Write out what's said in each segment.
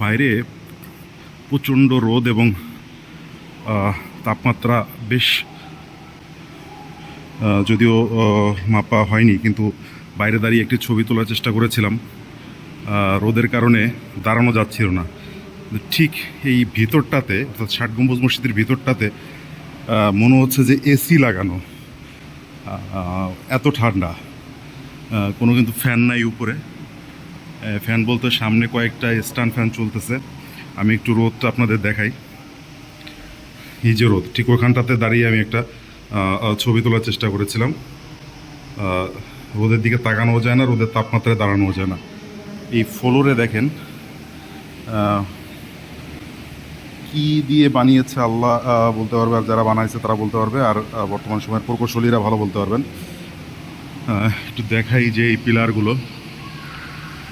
বাইরে প্রচণ্ড রোদ এবং তাপমাত্রা বেশ যদিও মাপা হয়নি, কিন্তু বাইরে দাঁড়িয়ে একটি ছবি তোলার চেষ্টা করেছিলাম। রোদের কারণে দাঁড়ানো যাচ্ছিল না। ঠিক এই ভিতরটাতে, অর্থাৎ ষাট গম্বুজ মসজিদের ভিতরটাতে মনে হচ্ছে যে এসি লাগানো। এত ঠান্ডা। কোনো কিন্তু ফ্যান নাই উপরে। ফ্যান বলতে সামনে কয়েকটা স্ট্যান্ড ফ্যান চলতেছে। আমি একটু রোদটা আপনাদের দেখাই। এই যে রোদ, ঠিক ওখানটাতে দাঁড়িয়ে আমি একটা ছবি তোলার চেষ্টা করেছিলাম। রোদের দিকে তাকানোও যায় না, রোদের তাপমাত্রায় দাঁড়ানোও যায় না। এই ফ্লোরে দেখেন কি দিয়ে বানিয়েছে আল্লাহ বলতে পারবে, আর যারা বানাইছে তারা বলতে পারবে, আর বর্তমান সময়ের প্রকৌশলীরা ভালো বলতে পারবেন। একটু দেখাই যে এই পিলারগুলো।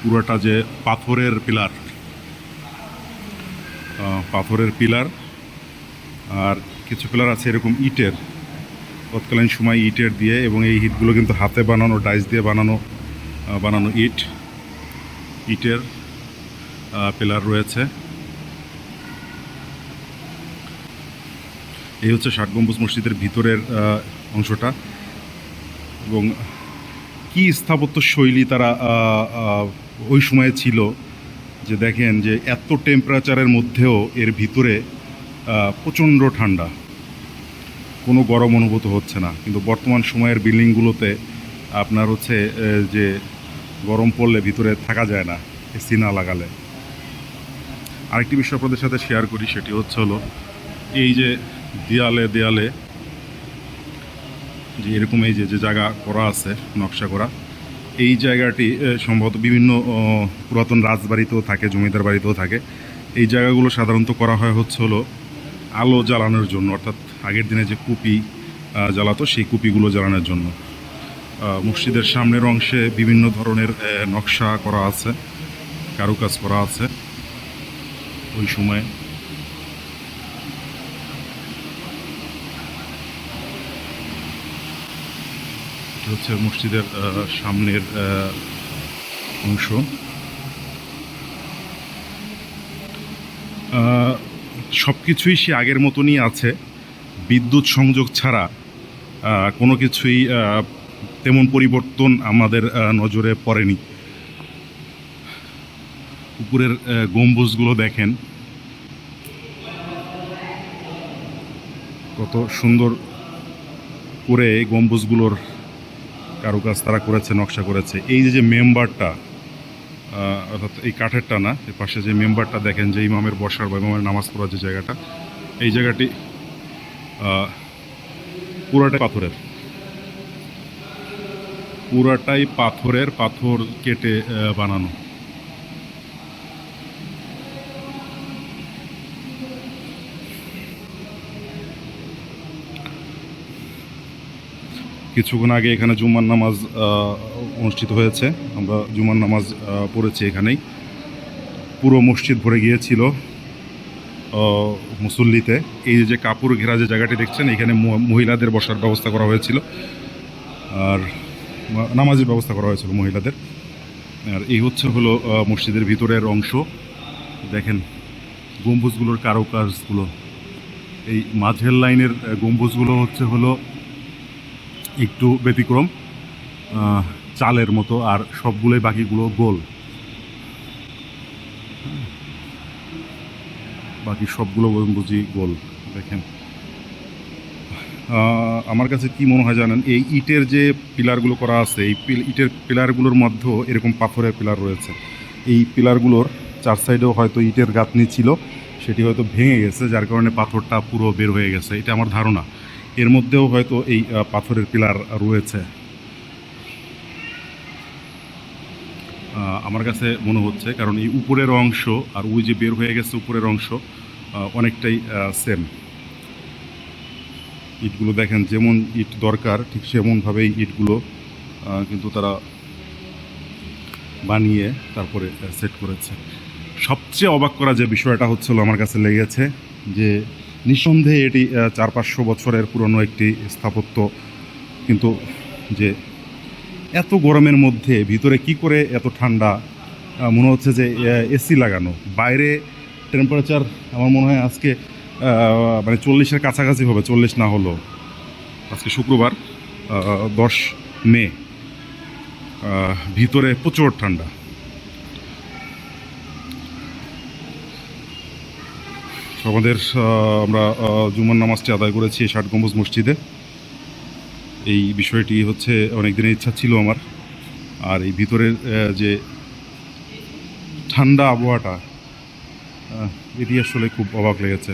পুরোটা যে পাথরের পিলার পাথরের পিলার, আর কিছু পিলার আছে এরকম ইটের, তৎকালীন সময় ইটের দিয়ে এবং এই ইটগুলো কিন্তু হাতে বানানো, ডাইস দিয়ে বানানো বানানো ইট, ইটের পিলার রয়েছে। এই হচ্ছে ষাট গম্বুজ মসজিদের ভিতরের অংশটা এবং কি স্থাপত্য শৈলী তারা ওই সময়ে ছিল যে দেখেন যে এত টেম্পারেচারের মধ্যেও এর ভিতরে প্রচণ্ড ঠান্ডা। কোনো গরম অনুভূত হচ্ছে না। কিন্তু বর্তমান সময়ের বিল্ডিংগুলোতে আপনার হচ্ছে যে গরম পড়লে ভিতরে থাকা যায় না, এসি না লাগালে। আরেকটি বিষয় আপনাদের সাথে শেয়ার করি, সেটি হচ্ছে হলো, এই যে দেয়ালে দেয়ালে, যে এরকম এই যে যে জায়গা করা আছে, নকশা করা এই জায়গাটি সম্ভবত বিভিন্ন পুরাতন রাজবাড়িতেও থাকে, জমিদার বাড়িতেও থাকে। এই জায়গাগুলো সাধারণত করা হয় হচ্ছে হলো আলো জ্বালানোর জন্য, অর্থাৎ আগের দিনে যে কুপি জ্বালাতো, সেই কুপিগুলো জ্বালানোর জন্য। মসজিদের সামনের অংশে বিভিন্ন ধরনের নকশা করা আছে, কারুকাজ করা আছে। ওই সময়ে এটি হচ্ছে মসজিদের সামনের অংশ। সব কিছুই সে আগের মতনই আছে। বিদ্যুৎ সংযোগ ছাড়া কোনো কিছুই তেমন পরিবর্তন আমাদের নজরে পড়েনি। উপরের গম্বুজগুলো দেখেন। কত সুন্দর করে গম্বুজগুলোর কারুকাজ তারা করেছে, নকশা করেছে। এই যে মেম্বারটা অর্থাৎ এই কাঠের টানা এর পাশে যে মেম্বারটা দেখেন যে ইমামের বসার বা ইমামের নামাজ পড়ার যে জায়গাটা, এই জায়গাটি পুরাটা পুরাটাই পাথরের। পুরাটাই পাথরের, পাথর কেটে বানানো। কিছুক্ষণ আগে এখানে জুম্মার নামাজ অনুষ্ঠিত হয়েছে। আমরা জুম্মার নামাজ পড়েছি এখানেই। পুরো মসজিদ ভরে গিয়েছিল মুসল্লিতে। এই যে কাপড় ঘেরা যে জায়গাটি দেখছেন, এখানে মহিলাদের বসার ব্যবস্থা করা হয়েছিল। আর নামাজের ব্যবস্থা করা হয়েছিল মহিলাদের। আর এই হচ্ছে হলো মসজিদের ভিতরের অংশ। দেখেন, গম্বুজগুলোর কারুকাজগুলো। এই মাঝের লাইনের গম্বুজগুলো হচ্ছে হলো একটু ব্যতিক্রম। চালের মতো আর সবগুলোই বাকিগুলো গোল। বাকি সবগুলো বুঝি গোল, দেখেন। আমার কাছে কি মনে হয় জানেন, এই ইটের যে পিলারগুলো করা আছে, এই ইটের পিলারগুলোর মধ্যেও এরকম পাথরের পিলার রয়েছে। এই পিলারগুলোর চার সাইডেও হয়তো ইটের গাঁথনি ছিল, সেটি হয়তো ভেঙে গেছে, যার কারণে পাথরটা পুরো বের হয়ে গেছে। এটা আমার ধারণা। এর মধ্যেও হয়তো এই পাথরের পিলার রয়েছে। আমার কাছে মনে হচ্ছে, কারণ এই উপরের অংশ আর ওই যে বের হয়ে গেছে উপরের অংশ অনেকটাই সেম ইটগুলো দেখেন, যেমন ইট দরকার, ঠিক সেমনভাবেই ইটগুলো কিন্তু তারা বানিয়ে তারপরে সেট করেছে। সবচেয়ে অবাক করা যে বিষয়টা হচ্ছিল, আমার কাছে লেগেছে যে নিঃসন্দেহে এটি চার পাঁচশো বছরের পুরনো একটি স্থাপত্য। কিন্তু যে এত গরমের মধ্যে ভিতরে কি করে এত ঠান্ডা? মনে হচ্ছে যে এসি লাগানো। বাইরে টেম্পারেচার আমার মনে হয় আজকে মানে চল্লিশের কাছাকাছি হবে, চল্লিশ না হলো। আজকে শুক্রবার দশ মে। ভিতরে প্রচুর ঠান্ডা। আমাদের আমরা জুমার নামাজটি আদায় করেছি ষাট গম্বুজ মসজিদে। এই বিষয়টি হচ্ছে অনেক দিনের ইচ্ছা ছিল আমার। আর এই ভিতরের যে ঠান্ডা আবহাওয়াটা এটি আসলে খুব অবাক লেগেছে।